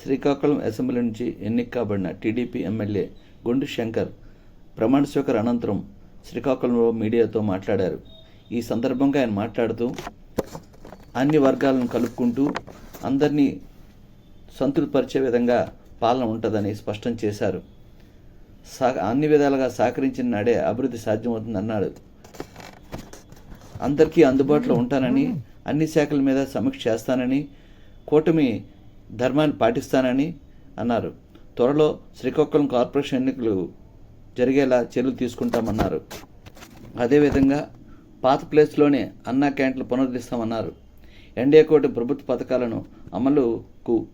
Srikakulam assembly నుంచి ఎన్నిక కాబడిన TDP MLA గుండు శంకర్ ప్రమాణ స్వీకార అనంతరం శ్రీకాకుళంలో మీడియాతో మాట్లాడారు. ఈ సందర్భంగా ఆయన మాట్లాడుతూ అన్ని వర్గాలను కలుపుకుంటూ అందరినీ సంతృప్తిపరిచే విధంగా పాలన ఉంటుందని స్పష్టం చేశారు. సా అన్ని విధాలుగా సహకరించిన నాడే అభివృద్ధి సాధ్యమవుతుందన్నాడు అందరికీ అందుబాటులో ఉంటానని అన్ని శాఖల మీద సమీక్ష చేస్తానని కూటమి ధర్మాన్ని పాటిస్తానని అన్నారు. త్వరలో శ్రీకాకుళం కార్పొరేషన్ ఎన్నికలు జరిగేలా చర్యలు తీసుకుంటామన్నారు. అదేవిధంగా పాత ప్లేస్లోనే అన్నా క్యాంట్లు పునరుద్ధరిస్తామన్నారు. ఎన్డీఏ కోటి ప్రభుత్వ పథకాలను అమలుకు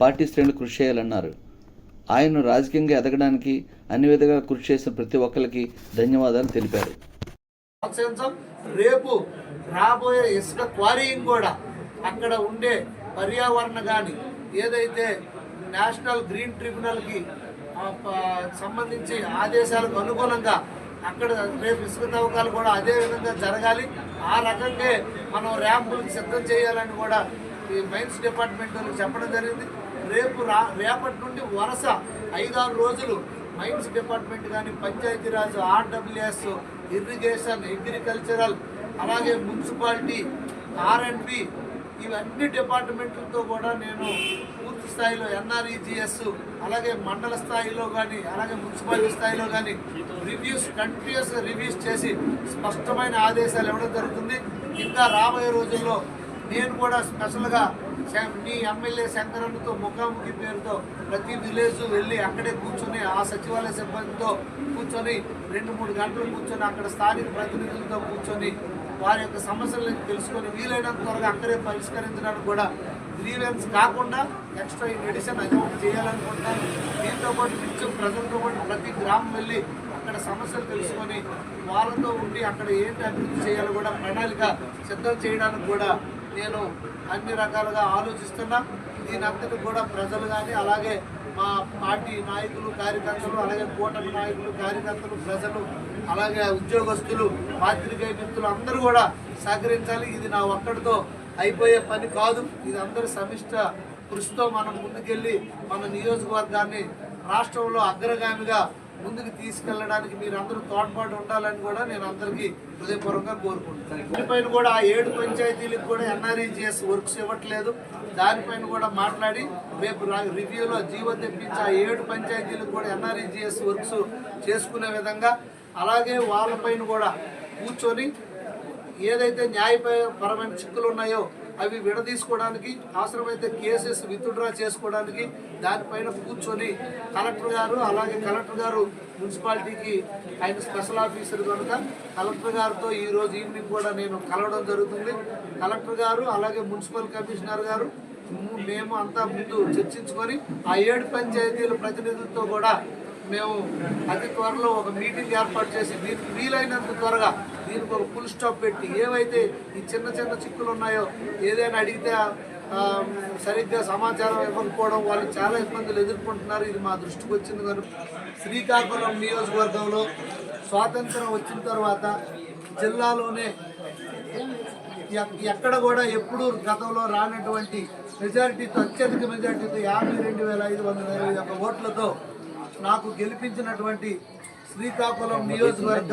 పార్టీ శ్రేణులు కృషి చేయాలన్నారు. ఆయన్ను రాజకీయంగా ఎదగడానికి అన్ని విధాలుగా కృషి చేసిన ప్రతి ఒక్కరికి ధన్యవాదాలు తెలిపారు. రేపు రాబోయే ఇసుక క్వారీయింగ్ కూడా అక్కడ ఉండే పర్యావరణ కానీ ఏదైతే నేషనల్ గ్రీన్ ట్రిబ్యునల్కి సంబంధించి ఆదేశాలకు అనుగుణంగా అక్కడ రేపు ఇసుక తవ్వకాలు కూడా అదే విధంగా జరగాలి. ఆ రకంగా మనం ర్యాంపులకు సిద్ధం చేయాలని కూడా ఈ మైన్స్ డిపార్ట్మెంట్ వాళ్ళకి చెప్పడం జరిగింది. రేపు రా రేపటి నుండి వరుస ఐదారు రోజులు మైన్స్ డిపార్ట్మెంట్ కానీ పంచాయతీరాజ్ ఆర్డబ్ల్యూఎస్ ఇరిగేషన్ అగ్రికల్చరల్ అలాగే మున్సిపాలిటీ ఆర్ఎండ్బి ఇవన్నీ డిపార్ట్మెంట్లతో కూడా నేను పూర్తి స్థాయిలో ఎన్ఆర్ఈజిఎస్ అలాగే మండల స్థాయిలో కానీ అలాగే మున్సిపాలిటీ స్థాయిలో కానీ రివ్యూస్ కంటిన్యూస్గా రివ్యూస్ చేసి స్పష్టమైన ఆదేశాలు ఇవ్వడం జరుగుతుంది. ఇంకా రాబోయే రోజుల్లో నేను కూడా స్పెషల్గా మీ ఎమ్మెల్యే శంకరన్నతో ముఖాముఖి పేరుతో ప్రతి విలేజ్ వెళ్ళి అక్కడే కూర్చొని ఆ సచివాలయ సిబ్బందితో కూర్చొని రెండు మూడు గంటలు కూర్చొని అక్కడ స్థానిక ప్రతినిధులతో కూర్చొని వారి యొక్క సమస్యలను తెలుసుకొని వీలైనంత త్వరగా అక్కడే పరిష్కరించడానికి కూడా గ్రీవెన్స్ కాకుండా ఎక్స్ట్రా ఇన్ ఎడిషన్ అది ఒకటి చేయాలనుకుంటున్నాను దీంతో పాటు నిత్యం ప్రజలతో పాటు ప్రతి గ్రామం వెళ్ళి అక్కడ సమస్యలు తెలుసుకొని వాళ్ళతో ఉండి అక్కడ ఏంటి అభివృద్ధి చేయాలో కూడా ప్రణాళిక సిద్ధం చేయడానికి కూడా నేను అన్ని రకాలుగా ఆలోచిస్తున్నా. దీనంతటి కూడా ప్రజలు కానీ అలాగే మా పార్టీ నాయకులు కార్యకర్తలు అలాగే కూటమి నాయకులు కార్యకర్తలు ప్రజలు అలాగే ఉద్యోగస్తులు పాత్రికేయ మిత్రులు అందరూ కూడా సహకరించాలి. ఇది నా ఒక్కడితో అయిపోయే పని కాదు. ఇది అందరి సమిష్ట కృషితో మనం ముందుకెళ్ళి మన నియోజకవర్గాన్ని రాష్ట్రంలో అగ్రగామిగా ముందుకు తీసుకెళ్ళడానికి మీరు అందరూ తోడ్పాటు ఉండాలని కూడా నేను అందరికీ హృదయపూర్వకంగా కోరుకుంటున్నాను. దీనిపైన కూడా ఆ ఏడు పంచాయతీలకు కూడా ఎన్ఆర్ఈజిఎస్ వర్క్స్ ఇవ్వట్లేదు. దానిపైన కూడా మాట్లాడి రేపు రా- రివ్యూలో జీవో తెప్పించి ఆ ఏడు పంచాయతీలకు కూడా ఎన్ఆర్ఈజిఎస్ వర్క్స్ చేసుకునే విధంగా అలాగే వాళ్ళపైన కూడా కూర్చొని ఏదైతే న్యాయపరమైన చిక్కులు ఉన్నాయో అవి విడదీసుకోవడానికి అవసరమైతే కేసెస్ విత్డ్రా చేసుకోవడానికి దానిపైన కూర్చొని కలెక్టర్ గారు అలాగే కలెక్టర్ గారు మున్సిపాలిటీకి ఆయన స్పెషల్ ఆఫీసర్ కనుక కలెక్టర్ గారితో ఈరోజు ఈవినింగ్ కూడా నేను కలవడం జరుగుతుంది. కలెక్టర్ గారు అలాగే మున్సిపల్ కమిషనర్ గారు మేము అంతా ముందు చర్చించుకొని ఆ ఏడు పంచాయతీల ప్రతినిధులతో కూడా మేము అతి త్వరలో ఒక మీటింగ్ ఏర్పాటు చేసి వీలైనంత త్వరగా దీనికి ఒక ఫుల్ స్టాప్ పెట్టి ఏవైతే ఈ చిన్న చిన్న చిక్కులు ఉన్నాయో ఏదైనా అడిగితే సరిగ్గా సమాచారం ఇవ్వకపోవడం వాళ్ళు చాలా ఇబ్బందులు ఎదుర్కొంటున్నారు. ఇది మా దృష్టికి వచ్చింది కనుక శ్రీకాకుళం నియోజకవర్గంలో స్వాతంత్రం వచ్చిన తర్వాత జిల్లాలోనే ఎక్- ఎక్కడ కూడా ఎప్పుడు గతంలో రానటువంటి మెజారిటీతో అత్యధిక మెజారిటీతో యాభై రెండు వేల ఐదు వందల ఇరవై ఒక్క ఓట్లతో నాకు గెలిపించినటువంటి శ్రీకాకుళం నియోజకవర్గ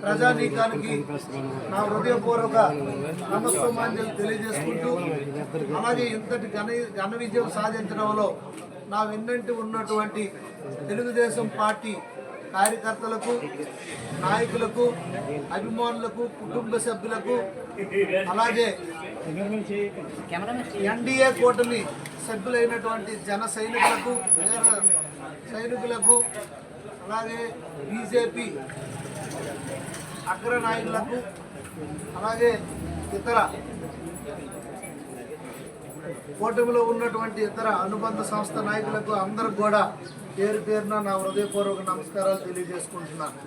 ప్రజానీకానికి నా హృదయపూర్వక నమస్కారాంజలి తెలియజేసుకుంటూ అలాగే ఇంతటి ఘన ఘన విజయం సాధించడంలో నా వెన్నంటి ఉన్నటువంటి తెలుగుదేశం పార్టీ కార్యకర్తలకు నాయకులకు అభిమానులకు కుటుంబ సభ్యులకు అలాగే ఎన్డీఏ కూటమి సభ్యులైనటువంటి జన సైనికులకు సైనికులకు అలాగే బీజేపీ అగ్ర నాయకులకు అలాగే ఇతర కూటమిలో ఉన్నటువంటి ఇతర అనుబంధ సంస్థ నాయకులకు అందరికి కూడా పేరు పేరున నా హృదయపూర్వక నమస్కారాలు తెలియజేసుకుంటున్నాను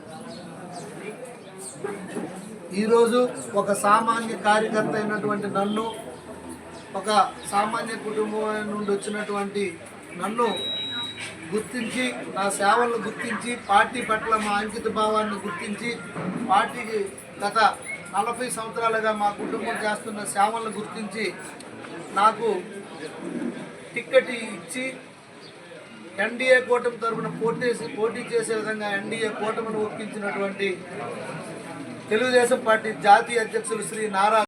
ఈరోజు ఒక సామాన్య కార్యకర్త అయినటువంటి నన్ను ఒక సామాన్య కుటుంబం నుండి వచ్చినటువంటి నన్ను గుర్తించి నా సేవలను గుర్తించి పార్టీ పట్ల మా అంకిత భావాన్ని గుర్తించి పార్టీకి గత నలభై సంవత్సరాలుగా మా కుటుంబం చేస్తున్న సేవలను గుర్తించి నాకు టిక్కెట్ ఇచ్చి ఎన్డీఏ కూటమి తరఫున పోటీ పోటీ చేసే విధంగా ఎన్డీఏ కూటమిని ఒప్పించినటువంటి తెలుగుదేశం పార్టీ జాతీయ అధ్యక్షులు శ్రీ నారా